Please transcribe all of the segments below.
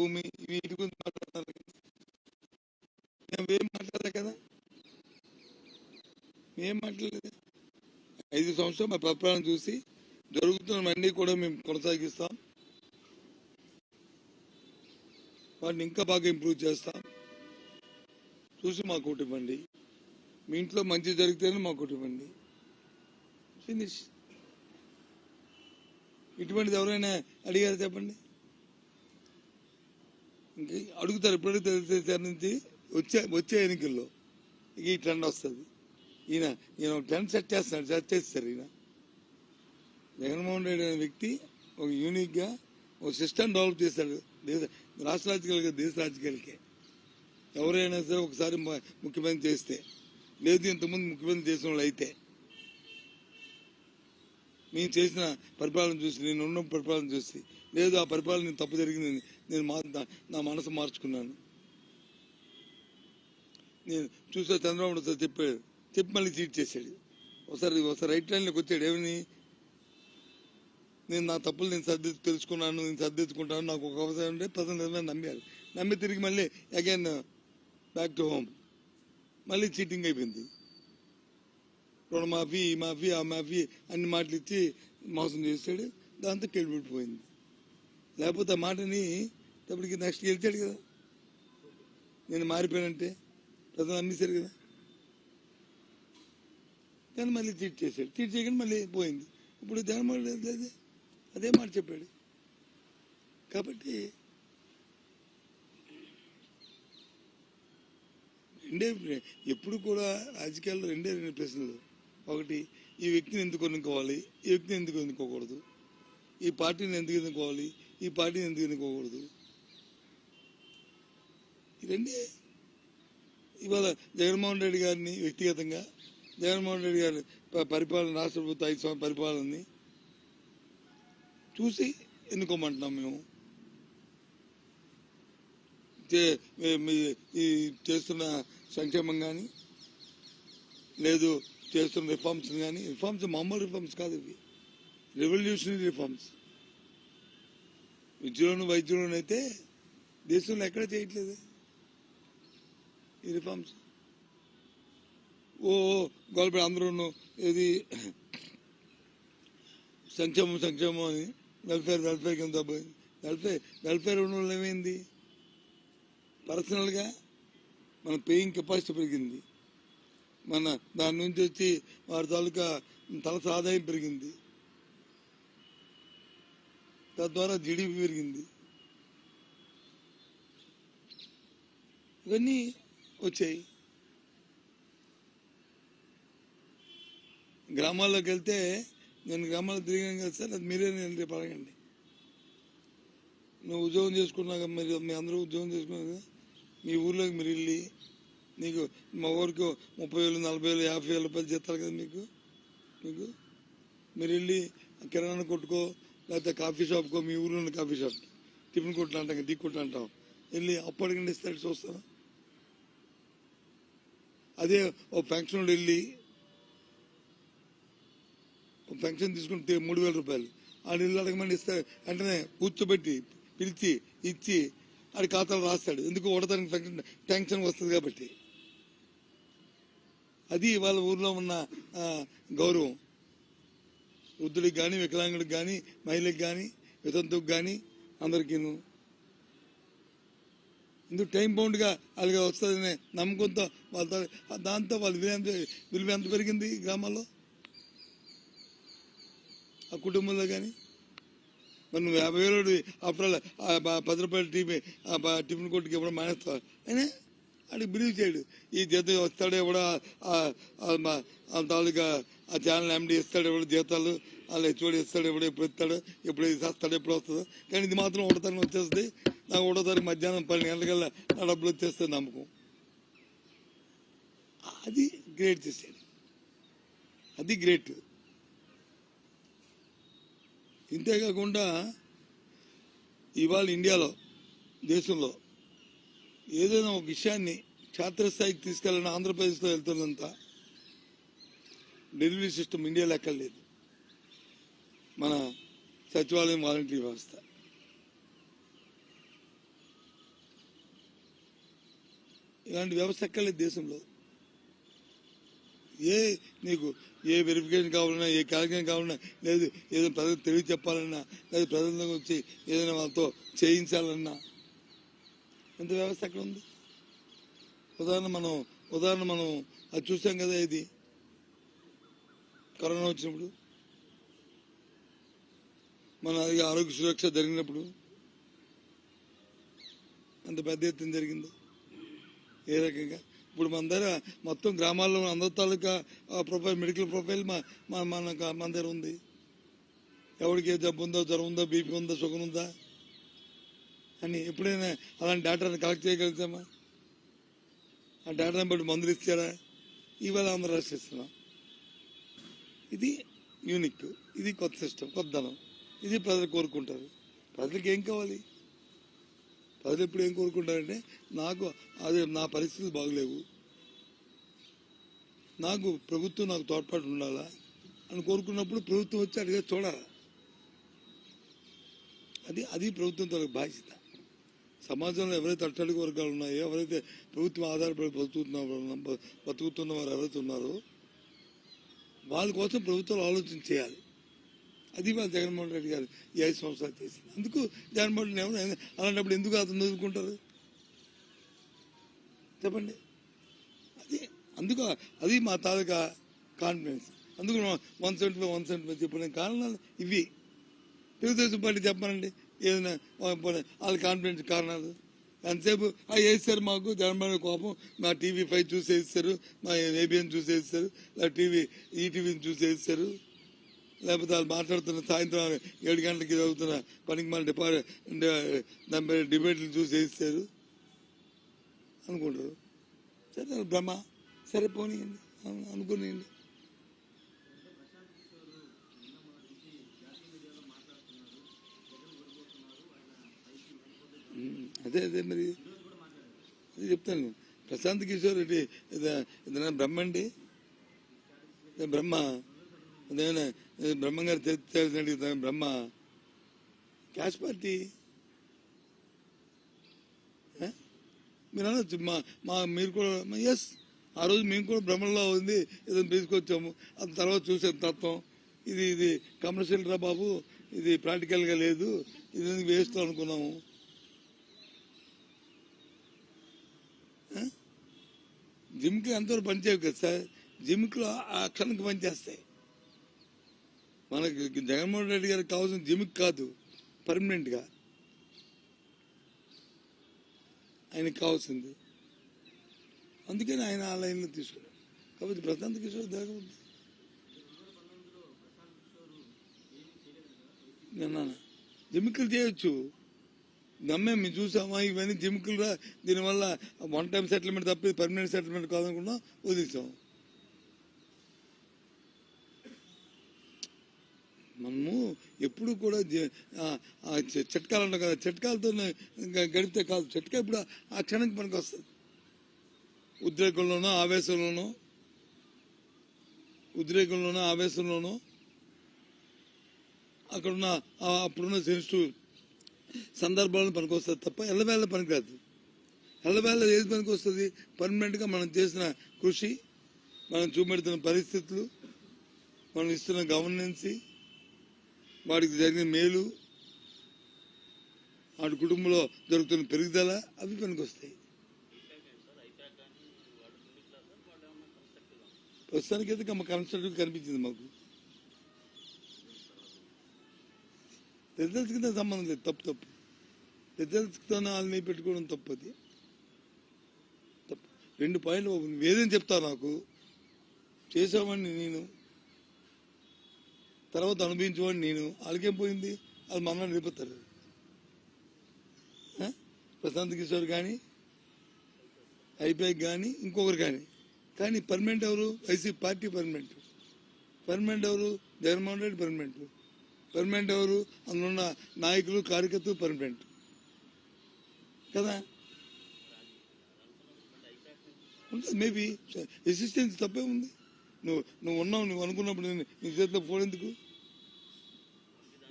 భూమి వీటి గురించి మాట్లాడుతున్నారు కదా. మేము ఏం మాట్లాడలే కదా? మేం మాట్లాడలేదు? ఐదు సంవత్సరాలు మా పరిపాలన చూసి జరుగుతున్నవన్నీ కూడా మేము కొనసాగిస్తాం. వాటిని ఇంకా బాగా ఇంప్రూవ్ చేస్తాం. చూసి మాకు కుటుంబండి ఇవ్వండి. మీ ఇంట్లో మంచి జరిగితేనే మాకు కుటుంబండి ఇవ్వండి. ఫినిష్ ఇటువంటిది ఎవరైనా అడిగారు చెప్పండి? అడుగుతారు ఎప్పుడు నుంచి? వచ్చే వచ్చే ఎన్నికల్లో. ఇక ఈ ట్రెండ్ వస్తుంది. ఈయన ఈయన ఒక ట్రెండ్ సెట్ చేస్తున్నాడు సెట్ చేస్తారు ఈయన. జగన్మోహన్ రెడ్డి అనే వ్యక్తి ఒక యూనిక్గా ఒక సిస్టమ్ డెవలప్ చేశాడు దేశ రాష్ట్ర రాజకీయాలకి దేశ రాజకీయాలకే. ఎవరైనా సరే ఒకసారి ముఖ్యమంత్రి చేస్తే. లేదు ఇంతకుముందు ముఖ్యమంత్రి చేసిన వాళ్ళు అయితే. మేము చేసిన పరిపాలన చూసి నేను ఉన్న పరిపాలన చూసి. లేదు ఆ పరిపాలన నేను తప్పు జరిగింది నేను మా నా- మనసు మార్చుకున్నాను. నేను చూసా చంద్రబాబు ఒకసారి చెప్పాడు. చెప్పి మళ్ళీ చీట్ చేశాడు. ఒకసారి ఒకసారి రైట్ లైన్లోకి వచ్చాడు. ఏమని? నేను నా తప్పులు నేను సర్ది తెలుసుకున్నాను నేను సర్దిద్దుకుంటాను నాకు ఒక అవసరం ఉంటే ప్రజలు నిజమే నమ్మారు. నమ్మి తిరిగి మళ్ళీ అగైన్ బ్యాక్ టు హోమ్ మళ్ళీ చీటింగ్ అయిపోయింది. రుణమాఫీ ఈ మాఫీ ఆ మాఫీ అన్ని మాటలు ఇచ్చి మోసం చేస్తాడు దాంతో కెళ్ళిపెట్టిపోయింది లేకపోతే ఆ మాటని అప్పటికి నెక్స్ట్ గెలిచాడు కదా. నేను మారిపోయానంటే ప్రజలు నమ్మేశారు కదా. దాన్ని మళ్ళీ చీట్ చేశాడు. చీట్ చేయగానే మళ్ళీ పోయింది. ఇప్పుడు జగన్మోహన్ రెడ్డి అదే అదే మాట చెప్పాడు. కాబట్టి రెండే ఎప్పుడు కూడా రాజకీయాల్లో రెండే రెండు ప్రశ్నలు. ఒకటి ఈ వ్యక్తిని ఎందుకు ఎన్నుకోవాలి? ఈ వ్యక్తిని ఎందుకు ఎన్నుకోకూడదు? ఈ పార్టీని ఎందుకు ఎన్నుకోవాలి? ఈ పార్టీని ఎందుకు ఎన్నుకోకూడదు? ఈ ఇవాళ జగన్మోహన్ రెడ్డి గారిని వ్యక్తిగతంగా జగన్మోహన్ రెడ్డి గారి పరిపాలన రాష్ట్ర ప్రభుత్వ ఐదు సంవత్సరాల పరిపాలనని చూసి ఎన్నుకోమంటున్నాం మేము. చే- మీ- చేస్తున్న సంక్షేమం కానీ లేదు చేస్తున్న రిఫార్మ్స్ కానీ రిఫార్మ్స్ మామూలు రిఫార్మ్స్ కాదు ఇవి. Revolutionary reforms. విద్యలోను వైద్యులను అయితే దేశంలో ఎక్కడ చేయట్లేదు. ఈ రిఫార్మ్స్ ఓ గోల్పేట అందరూ ఇది సంక్షేమం సంక్షేమం అని. వెల్ఫేర్ వెల్ఫేర్ కింద పోయింది వెల్ఫేర్ వెల్ఫేర్ ఉన్న వాళ్ళు ఏమైంది? పర్సనల్గా మన పేయింగ్ కెపాసిటీ పెరిగింది. మన దాని నుంచి వచ్చి వారి తాలూకా తలస ఆదాయం పెరిగింది. తద్వారా జీడిపి పెరిగింది. ఇవన్నీ వచ్చాయి గ్రామాల్లోకి వెళ్తే నేను గ్రామాల్లో తిరిగాను కదా సార్ అది మీరే నేను రేపు అడగండి. నువ్వు ఉద్యోగం చేసుకున్నాక మీరు మీ అందరూ ఉద్యోగం చేసుకున్నారు మీ ఊర్లోకి మీరు వెళ్ళి నీకు మా ఊరికి ముప్పై వేలు నలభై వేలు యాభై వేల రూపాయలు చేస్తారు కదా మీకు? మీకు? మీరు వెళ్ళి కిరాణా కొట్టుకో లేకపోతే కాఫీ షాప్కో మీ ఊర్లో ఉన్న కాఫీ షాప్ టిఫిన్ కొట్లు అంటాం కదా, టీ కొట్లు అంటాం. వెళ్ళి అప్పటికి ఇస్తే ఇస్తాడు చూస్తాను అదే ఓ పెన్షన్ వెళ్ళి ఓ పెన్షన్ తీసుకుంటే మూడు వేల రూపాయలు. ఆడు ఇల్లు అడగమని ఇస్తే వెంటనే కూర్చోబెట్టి పిలిచి ఇచ్చి ఆడి ఖాతాలో రాస్తాడు. ఎందుకు ఓడతానికి పెన్షన్ టెన్షన్ వస్తుంది కాబట్టి. అది వాళ్ళ ఊర్లో ఉన్న గౌరవం. వృద్ధుడికి కానీ వికలాంగుడికి కానీ మహిళకి కానీ వితంతుకు కానీ అందరికీను ఇందుకు టైం బౌండ్గా అలాగే వస్తుందనే నమ్మకంతో వాళ్ళ దాంతో వాళ్ళ విలువ ఎంత పెరిగింది ఈ గ్రామాల్లో? ఆ కుటుంబంలో కానీ? మరి నువ్వు యాభై వేలు ఆఫ్టర్ ఆ పది రూపాయల టీమే ఆ టిఫిన్ కొట్టుకి ఇవ్వడం మానేస్తావు? అయినా అడిగి బిలీవ్ చేయడు. ఈ జీతం వస్తాడు ఎవడో తాలూకా ఆ ఛానల్ ఎండి ఇస్తాడు ఎవడు జీతాలు వాళ్ళు హెచ్ఓడి ఇస్తాడు ఎవడు ఎప్పుడు ఇస్తాడు ఎప్పుడు ఇస్తాడు ఎప్పుడు వస్తుందో. కానీ ఇది మాత్రం ఒకటో తారీఖు వచ్చేస్తుంది. నాకు ఒకటో తారీఖు మధ్యాహ్నం పన్నెండు గంటలకల్లా నా డబ్బులు వచ్చేస్తుంది నమ్మకం. అది గ్రేట్ చేశాడు అది గ్రేట్. ఇంతేకాకుండా ఇవాళ ఇండియాలో దేశంలో ఏదైనా ఒక విషయాన్ని క్షేత్రస్థాయికి తీసుకెళ్ళిన ఆంధ్రప్రదేశ్లో వెళ్తున్నంత డెలివరీ సిస్టమ్ ఇండియాలో ఎక్కడ లేదు. మన సచివాలయం వాలంటీర్ వ్యవస్థ. ఇలాంటి వ్యవస్థ ఎక్కర్లేదు దేశంలో. ఏ నీకు ఏ వెరిఫికేషన్ కావాలన్నా ఏ కార్యక్రమం కావాలన్నా లేదు ఏదో ప్రజలకు తెలివి చెప్పాలన్నా లేదు ప్రజలకు వచ్చి ఏదైనా వాళ్ళతో చేయించాలన్నా. ఎంత వ్యవస్థ అక్కడ ఉంది? ఉదాహరణ మనం ఉదాహరణ మనం అది చూసాం కదా ఇది. కరోనా వచ్చినప్పుడు మన అది ఆరోగ్య సురక్ష జరిగినప్పుడు అంత పెద్ద ఎత్తున జరిగింది. ఏ రకంగా? ఇప్పుడు మన దగ్గర మొత్తం గ్రామాల్లో అందరి తాలూకా ఆ ప్రొఫైల్ మెడికల్ ప్రొఫైల్ మా మన మన మన దగ్గర ఉంది. ఎవరికి ఏ జబ్బు ఉందో జ్వరం ఉందో బీపీ ఉందో సుఖం ఉందా అని ఎప్పుడైనా అలాంటి డేటాను కలెక్ట్ చేయగలుగుతామా? ఆ డేటాను బట్టి మందులు ఇచ్చారా ఇవాళ అందరూ రాసిస్తున్నాం ఇది యూనిక్ ఇది కొత్త సిస్టమ్ కొత్త ధనం. ఇది ప్రజలు కోరుకుంటారు. ప్రజలకు ఏం కావాలి? ప్రజలు ఎప్పుడు ఏం కోరుకుంటారంటే నాకు అదే నా పరిస్థితులు బాగలేవు. నాకు ప్రభుత్వం నాకు తోడ్పాటు ఉండాలా అని కోరుకున్నప్పుడు ప్రభుత్వం వచ్చి అడిగే చూడాలి అది అది ప్రభుత్వం తనకు బాధ్యత. సమాజంలో ఎవరైతే అట్టడుగు వర్గాలు ఉన్నాయో ఎవరైతే ప్రభుత్వం ఆధారపడి బతుకుతున్న బతుకుతున్న వారు ఎవరైతే ఉన్నారో వాళ్ళ కోసం ప్రభుత్వాలు ఆలోచన చేయాలి. అది మా జగన్మోహన్ రెడ్డి గారు ఈ ఐదు సంవత్సరాలు చేసింది. అందుకు జగన్మోహన్ రెడ్డి ఎవరు అలాంటప్పుడు ఎందుకు అతను చదువుకుంటారు చెప్పండి. అది అందుకు అది మా తాలూకా కాన్ఫిడెన్స్. అందుకు one seventy five one seventy five చెప్పిన కారణాలు ఇవి. తెలుగుదేశం పార్టీ చెప్పనండి ఏదైనా వాళ్ళ కాన్ఫిడెన్స్ కారణాలు. ఎంతసేపు ఆ వేస్తారు మాకు? జనమైన కోపం. మా టీవీ ఫైవ్ చూసి వేస్తారు మా ఏబిఎన్ చూసి వేస్తారు టీవీ ఈటీవీని చూసి వేస్తారు లేకపోతే వాళ్ళు మాట్లాడుతున్న సాయంత్రం ఏడు గంటలకి చదువుతున్న పనికి మన డిపార్ట్ దాని డిబేట్లు చూసి వేస్తారు అనుకుంటారు. సరే బ్రహ్మ భ్రమ సరే పోనీయండి. అను- అనుకోనియండి. అదే అదే మరి. చెప్తాను. ప్రశాంత్ కిషోర్ రెడ్డి ఇద- ఇదైనా బ్రహ్మ? అండి బ్రహ్మ అదేనా బ్రహ్మ తెలిసినట్టు బ్రహ్మ? Cash party? మీరు అనొచ్చు. మా మా మీరు కూడా ఎస్ ఆ రోజు మేము కూడా భ్రమలో ఉంది ఏదో తీసుకొచ్చాము. అది తర్వాత చూసాం తత్వం. ఇది ఇది కమర్షియల్ రా బాబు. ఇది ప్రాక్టికల్గా లేదు. ఇది వేస్ట్ అనుకున్నాము? జిమ్కి అందరూ పనిచేయవు కదా సార్? జిమ్కి ఆ క్షణంకి పనిచేస్తాయి. మనకి జగన్మోహన్ రెడ్డి గారికి కావాల్సిన జిమ్కి కాదు పర్మనెంట్గా. ఆయనకు ఆయనకి కావాల్సింది. అందుకని ఆయన ఆ లైన్లో తీసుకున్నాడు. కాబట్టి ప్రశాంత్ కిషోర్ దగ్గర ఉంది. విన్నానా చేయొచ్చు. నమ్మే మేము చూసామా ఇవన్నీ జిమ్కులు రా దీనివల్ల వన్ టైం సెటిల్మెంట్ తప్పి పర్మనెంట్ సెటిల్మెంట్ కాదనుకున్నా వదిలిసాం. మనము ఎప్పుడు కూడా చిట్కాలు ఉంటాయి కదా చిట్కాలతో గడిపితే కాదు చిట్కా ఇప్పుడు ఆ క్షణానికి మనకు వస్తుంది ఉద్రేకంలోనో ఆవేశంలోనో ఉద్రేకంలోనో ఆవేశంలోనో అక్కడున్న అప్పుడున్న సెన్సిటివ్ సందర్భాలను పనికొస్తుంది తప్ప ఎల్లవేళ పనికిరాదు. ఎల్లవేళ ఏది పనికి వస్తుంది పర్మనెంట్గా మనం చేసిన కృషి మనం చూపెడుతున్న పరిస్థితులు మనం ఇస్తున్న గవర్నెన్సీ వాడికి జరిగిన మేలు వాడి కుటుంబంలో జరుగుతున్న పెరుగుదల అవి పనికొస్తాయి. ప్రస్తుతానికి అయితే మా కన్స్ట్రక్టివ్ కనిపించింది మాకు. రిజల్ట్స్కి సంబంధం లేదు తప్పు తప్పు. రిజల్ట్స్తోనే వాళ్ళని పెట్టుకోవడం తప్పు అది తప్పు. రెండు పాయింట్లు వేదని చెప్తా నాకు? చేసేవాడిని నేను. తర్వాత అనుభవించేవాడిని నేను. వాళ్ళకేం పోయింది? వాళ్ళు మన నిలుపుతారు ప్రశాంత్ కిషోర్ కానీ ఐపీఐ కానీ ఇంకొకరు కానీ. కానీ పర్మనెంట్ ఎవరు? వైసీపీ పార్టీ పర్మనెంట్ పర్మనెంట్ ఎవరు? జగన్మోహన్ రెడ్డి పర్మనెంట్ పర్మనెంట్ ఎవరు? అందులో నాయకులు కార్యకర్తలు పర్మనెంట్. కదా? ఉంటుంది మేబీ. ఎసిస్టెన్స్ తప్పే ఉంది. నువ్వు నువ్వు ఉన్నావు నువ్వు అనుకున్నప్పుడు నేను నీ చేతిలో ఫోన్ ఎందుకు?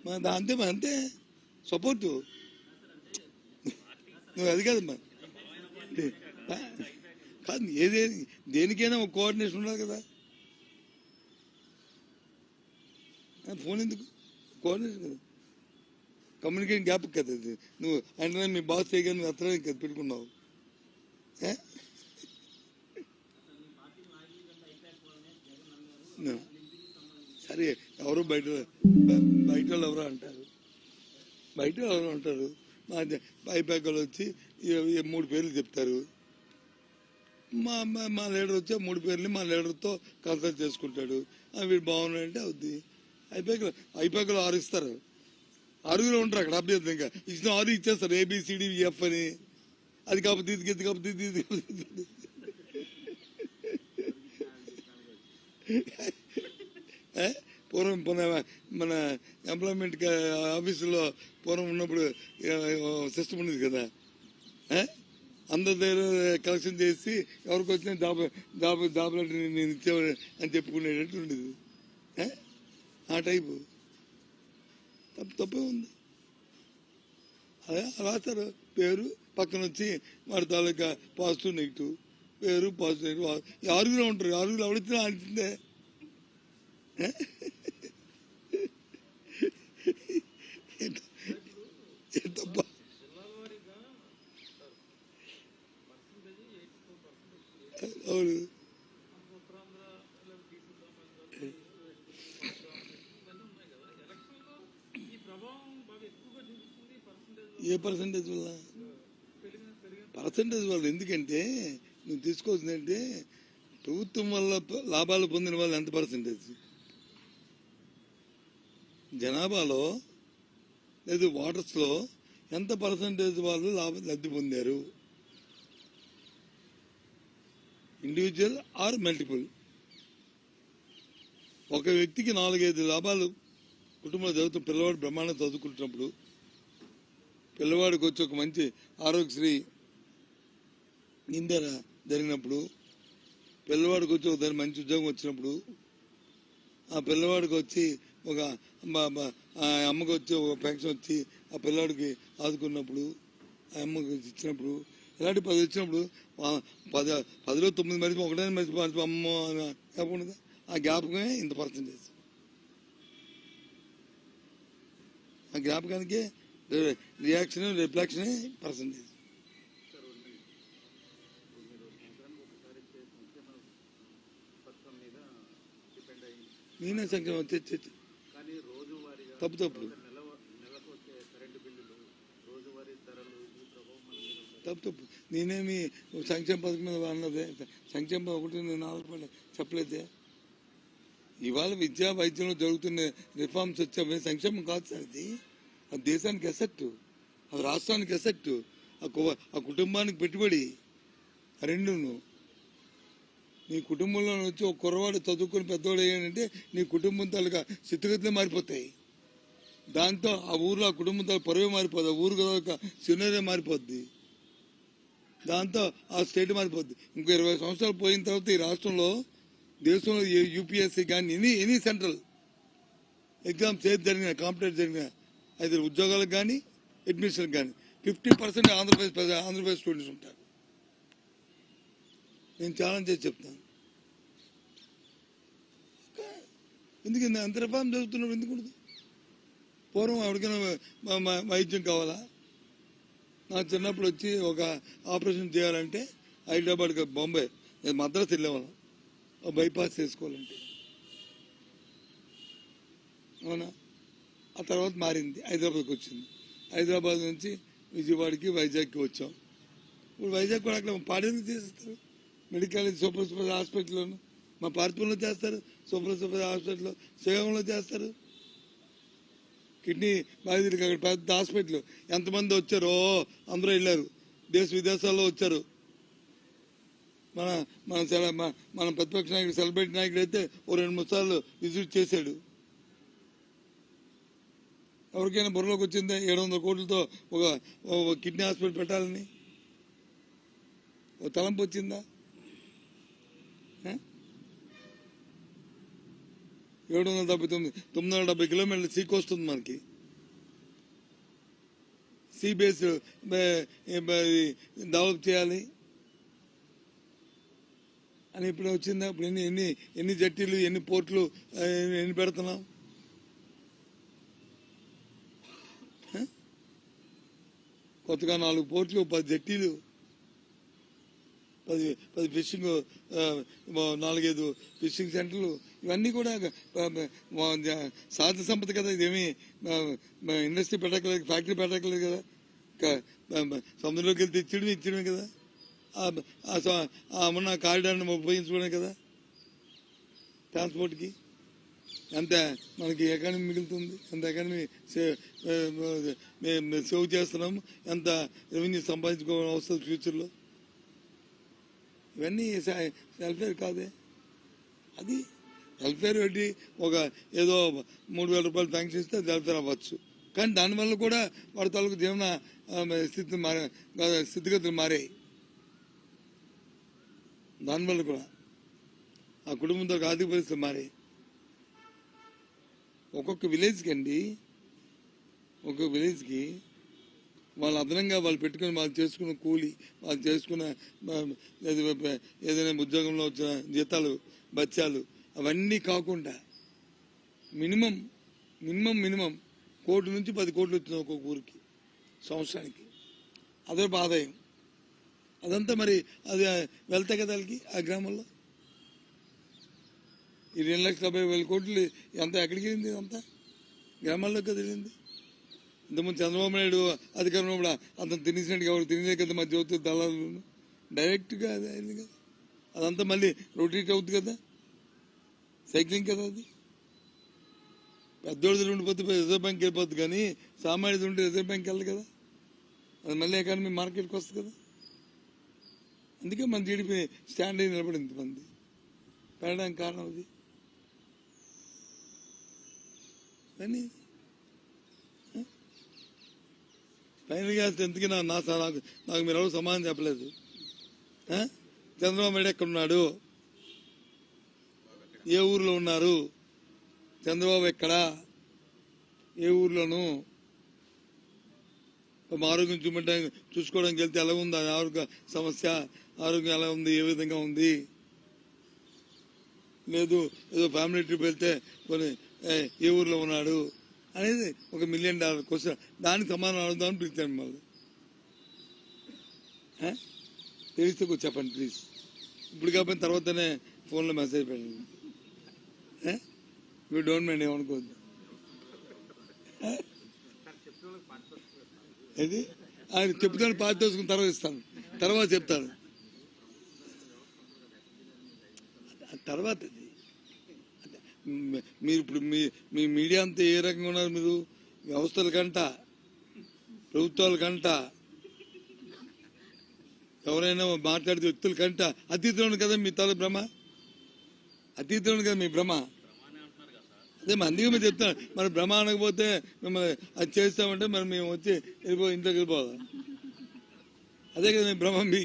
మరి దా- అంతే మరి అంతే. సపోర్టు. నువ్వు అది కాదమ్మా కాదు ఏదే దేనికైనా ఒక కోఆర్డినేషన్ ఉండాలి కదా. ఫోన్ ఎందుకు? కోఆర్డినేషన్ కదా కమ్యూనికేషన్ గ్యాప్ కదా ఇది. నువ్వు అంటే మీ బాస్ చేయగా నువ్వు కదా పెట్టుకున్నావు. సరే ఎవరు బయట బయట వాళ్ళు ఎవరో అంటారు. బయట వాళ్ళు ఎవరో అంటారు. మా పైపాక్ వాళ్ళు వచ్చి మూడు పేర్లు చెప్తారు. మా మా- లీడర్ వచ్చి మూడు పేర్లు మా లీడర్తో కన్సల్ట్ చేసుకుంటాడు. వీడు బాగున్నాడంటే అవుద్ది. అయిపోయాక అయిపోయాకలో ఆరు ఇస్తారు. ఆరుగురు ఉంటారు అక్కడ అభ్యర్థి ఇంకా ఇచ్చిన ఆరు ఇచ్చేస్తారు ఏబిసిడి ఎఫ్ e, అని. అది కాకపోతే ఇది ఇది కాకపోతే ఇది ఇది కాకపోతే పూర్వం మన మన ఎంప్లాయ్మెంట్ ఆఫీసులో పూర్వం ఉన్నప్పుడు సిస్టమ్ ఉండేది కదా. అందరి దగ్గర కలెక్షన్ చేసి ఎవరికి వచ్చిన జాబ్ జాబ్ జాబ్ లెటర్ నేను ఇచ్చేవాడు అని చెప్పుకునేటట్టు ఉండేది. ఏ? ఆ టైపు. తప్పు తప్పే ఉంది. అదే రాస్తారు పేరు పక్కన వచ్చి వాడి తాలూకా పాజిటివ్ నెగిటివ్. పేరు పాజిటివ్ నెగిటివ్. ఆరుగురు ఉంటారు. ఆరుగురు ఎవరిచ్చినా అంటుందే ఏంటబ్బా అవును ఏ పర్సంటేజ్ వల్ల? పర్సంటేజ్ వల్ల. ఎందుకంటే నువ్వు తీసుకోవాల్సిందంటే ప్రభుత్వం వల్ల లాభాలు పొందిన వాళ్ళు ఎంత పర్సంటేజ్ జనాభాలో లేదు వాటర్స్లో ఎంత పర్సంటేజ్ వాళ్ళు లాభం లబ్ధి పొందారు? ఇండివిజువల్ ఆర్ మల్టిపుల్ ఒక వ్యక్తికి నాలుగైదు లాభాలు కుటుంబంలో జరుగుతున్న పిల్లవాడు బ్రహ్మాండం చదువుకుంటున్నప్పుడు పిల్లవాడికి వచ్చి ఒక మంచి ఆరోగ్యశ్రీ నిందర జరిగినప్పుడు పిల్లవాడికి వచ్చి ఒక దాని మంచి ఉద్యోగం వచ్చినప్పుడు ఆ పిల్లవాడికి వచ్చి ఒక ఆ అమ్మకి వచ్చి ఒక పెన్షన్ వచ్చి ఆ పిల్లవాడికి ఆదుకున్నప్పుడు ఆ అమ్మకి ఇచ్చినప్పుడు ఇలాంటి పది వచ్చినప్పుడు పది పదిలో తొమ్మిది మరిచి ఒకటే మరిచి అమ్మ గ్యాప్ ఉండదు? ఆ జ్ఞాపకమే ఇంత పర్సంటేజ్. ఆ జ్ఞాపకానికి రియాక్షన్ రిఫ్లెక్షన్ పర్సంటేజ్ నేనే సంఖ్య వచ్చి వచ్చి- తప్పు తప్పు. నెల నెలకు వచ్చే కరెంటు బిల్లులు రోజువారీ ధరలు ఈ ప్రభావం మన మీద ఉంటుంది. తప్పు తప్పు. నేనేమి సంక్షేమ పథకం మీద అన్నదే సంక్షేమ ఒకటి నేను ఆధారపడి చెప్పలేదే. ఇవాళ విద్యా వైద్యంలో జరుగుతున్న రిఫార్మ్స్ వచ్చాయి సంక్షేమం కాదు సార్ ఇది. అది దేశానికి ఎసెట్ అది రాష్ట్రానికి ఎసెట్ ఆ కు- ఆ కుటుంబానికి పెట్టుబడి ఆ రెండును. నీ కుటుంబంలో వచ్చి ఒక కుర్రవాడు చదువుకుని పెద్దవాడు అయ్యాడంటే నీ కుటుంబం తాలూకా స్థితిగతులే మారిపోతాయి. దాంతో ఆ ఊర్లో ఆ కుటుంబం తాలూకా పరువే మారిపోద్ది ఆ ఊరు తాలూకా సినరే మారిపోద్ది. దాంతో ఆ స్టేట్ మారిపోద్ది. ఇంకో ఇరవై సంవత్సరాలు పోయిన తర్వాత ఈ రాష్ట్రంలో దేశంలో యూపీఎస్సీ కానీ ఎనీ ఎనీ సెంట్రల్ ఎగ్జామ్స్ ఏది జరిగిన కాంపిటేటివ్ జరిగిన అది ఉద్యోగాలకు కానీ అడ్మిషన్కి కానీ fifty percent Andhra Pradesh Andhra Pradesh students ఉంటారు. నేను ఛాలెంజ్ చేసి చెప్తాను. ఎందుకు అంత రిఫార్మ్ జరుగుతున్నప్పుడు ఎందుకు పూర్వం ఎవరికైనా మ- మ- వైద్యం కావాలా? నా చిన్నప్పుడు వచ్చి ఒక ఆపరేషన్ చేయాలంటే హైదరాబాద్ బాంబే నేను మద్రాసు వెళ్ళేవాళ్ళం. బైపాస్ చేసుకోవాలంటే. అవునా? ఆ తర్వాత మారింది. హైదరాబాద్కి వచ్చింది. హైదరాబాద్ నుంచి విజయవాడకి వైజాగ్కి వచ్చాం. ఇప్పుడు వైజాగ్ కూడా అక్కడ పాడేందుకు చేస్తారు మెడికల్ సూపర్ సూపర్ హాస్పిటల్లోను? మా పార్పుల్లో చేస్తారు. సూపర్ సూపర్ హాస్పిటల్లో శ్రీకాకుళంలో చేస్తారు. కిడ్నీ బాధితులకి అక్కడ పెద్ద హాస్పిటల్. ఎంతమంది వచ్చారో అందరూ వెళ్ళారు. దేశ విదేశాల్లో వచ్చారు. మన మన మన- మన ప్రతిపక్ష నాయకుడు సెలబ్రిటీ నాయకుడు అయితే ఓ రెండు మూడు సార్లు విజిట్ చేశాడు. ఎవరికైనా బుర్రలోకి వచ్చిందే ఏడు వందల కోట్లతో ఒక కిడ్నీ హాస్పిటల్ పెట్టాలని? ఓ తలంపు వచ్చిందా? ఏడు వందల డెబ్బై తొమ్మిది తొమ్మిది వందల డెబ్బై కిలోమీటర్ల సీ కోస్ట్ ఉంది మనకి సీ బేస్ డెవలప్ చేయాలి. అని ఇప్పుడు వచ్చిందా? ఇప్పుడు ఎన్ని ఎన్ని ఎన్ని జట్టీలు ఎన్ని పోర్ట్లు ఎన్ని పెడుతున్నాం? కొత్తగా నాలుగు పోర్ట్లు పది జట్టీలు పది పది ఫిషింగ్ నాలుగైదు ఫిషింగ్ సెంటర్లు ఇవన్నీ కూడా ఆ, సహజ సంపద కదా ఇదేమి ఇండస్ట్రీ పెట్టక్కలేదు ఫ్యాక్టరీ పెట్టక్కలేదు కదా. సముద్రంలోకి వెళ్తే ఇచ్చడమే ఇచ్చడమే కదా. ఆ- ఆ ఉన్న కారిడార్ని ఉపయోగించుకోవడమే కదా. ట్రాన్స్పోర్ట్కి. ఎంత మనకి ఎకానమీ మిగులుతుంది. ఎంత ఎకానమీ సేవ్ చేస్తున్నాము ఎంత రెవెన్యూ సంపాదించుకోవడం వస్తుంది ఫ్యూచర్లో. ఇవన్నీ వెల్ఫేర్ కాదే. అది వెల్ఫేర్ పెట్టి ఒక ఏదో మూడు వేల రూపాయలు పెన్షన్ ఇస్తే వెల్ఫేర్ అవ్వచ్చు. కానీ దానివల్ల కూడా వాడి తాలూకు జీవన స్థితి మారే స్థితిగతులు మారాయి. దానివల్ల కూడా ఆ కుటుంబంతో ఆర్థిక పరిస్థితులు మారాయి. ఒక్కొక్క విలేజ్కి అండి ఒక్కొక్క విలేజ్కి వాళ్ళు అదనంగా వాళ్ళు పెట్టుకుని వాళ్ళు చేసుకున్న కూలి వాళ్ళు చేసుకున్న ఏదైనా ఉద్యోగంలో వచ్చిన జీతాలు బత్యాలు అవన్నీ కాకుండా మినిమం మినిమం మినిమం కోటి నుంచి పది కోట్లు వచ్చినాయి ఒక్కొక్క ఊరికి సంవత్సరానికి. అదే ఆదాయం. అదంతా మరి అది వెళ్తాయి కదా వాళ్ళకి ఆ గ్రామంలో? ఈ రెండు లక్షల డెబ్బై వేల కోట్లు ఎంత ఎక్కడికి వెళ్ళింది అంతా గ్రామాల్లోకి కదిలింది ఇంతకుముందు చంద్రబాబు నాయుడు అధికారంలో కూడా అతను తినేసినట్టు ఎవరు తినేదే కదా మా జ్యోతి దళాలు డైరెక్ట్గా అది అయింది కదా. అదంతా మళ్ళీ రొటేట్ అవుతుంది కదా. సైక్లింగ్ కదా అది. పెద్దోడిది ఉండిపోతే రిజర్వ్ బ్యాంక్ వెళ్ళిపోద్ది కానీ సామాన్యుడు ఉంటే రిజర్వ్ బ్యాంక్ వెళ్ళదు కదా. అది మళ్ళీ ఎకానమీ మార్కెట్కి వస్తుంది కదా. అందుకే మన జీడిపి స్టాండ్ అయి నిలబడింది మంది. పెరగడానికి కారణం అది. కానీ ఫైనల్గా ఎందుకు నా నా నాకు నాకు మీరు ఎవరు సమాధానం చెప్పలేదు. చంద్రబాబు నాయుడు ఎక్కడ ఉన్నాడు ఏ ఊర్లో ఉన్నారు? చంద్రబాబు ఎక్కడ? ఏ ఊర్లోను? ఆరోగ్యం చూపించడానికి చూసుకోవడానికి వెళ్తే ఎలా ఉంది? అది ఆరోగ్య సమస్య ఆరోగ్యం ఎలా ఉంది? ఏ విధంగా ఉంది? లేదు ఏదో ఫ్యామిలీ ట్రిప్ వెళ్తే కొన్ని ఏ, ఏ ఊర్లో ఉన్నాడు అనేది ఒక మిలియన్ డాలర్ క్వశ్చన్ దానికి సమాధానం అడుగుదామని పిలిచాను మిమ్మల్ని తెలిస్తే కొంచెం చెప్పండి ప్లీజ్ ఇప్పుడు కాకపోయిన తర్వాతనే ఫోన్లో మెసేజ్ పెట్టండి. మీరు డోంట్ మైండ్ ఏమనుకోవద్దు. ఏది? ఆయన చెప్తాను పాతి తర్వాత ఇస్తాను. తర్వాత చెప్తాను. తర్వాత మీరు ఇప్పుడు మీ మీ మీడియా అంతా ఏ రకంగా ఉన్నారు మీరు? వ్యవస్థల కంట? ప్రభుత్వాల కంట? ఎవరైనా మాట్లాడితే వ్యక్తుల కంట? అతీతంలో కదా మీ తల భ్రమ? అతీతంలో కదా మీ భ్రమ? అదే మా అందుకే మీరు చెప్తాను మరి భ్రమ అనకపోతే మిమ్మల్ని అది చేస్తామంటే మరి మేము వచ్చి వెళ్ళిపో ఇంట్లోకి వెళ్ళిపోదాం అదే కదా మీ భ్రమ మీ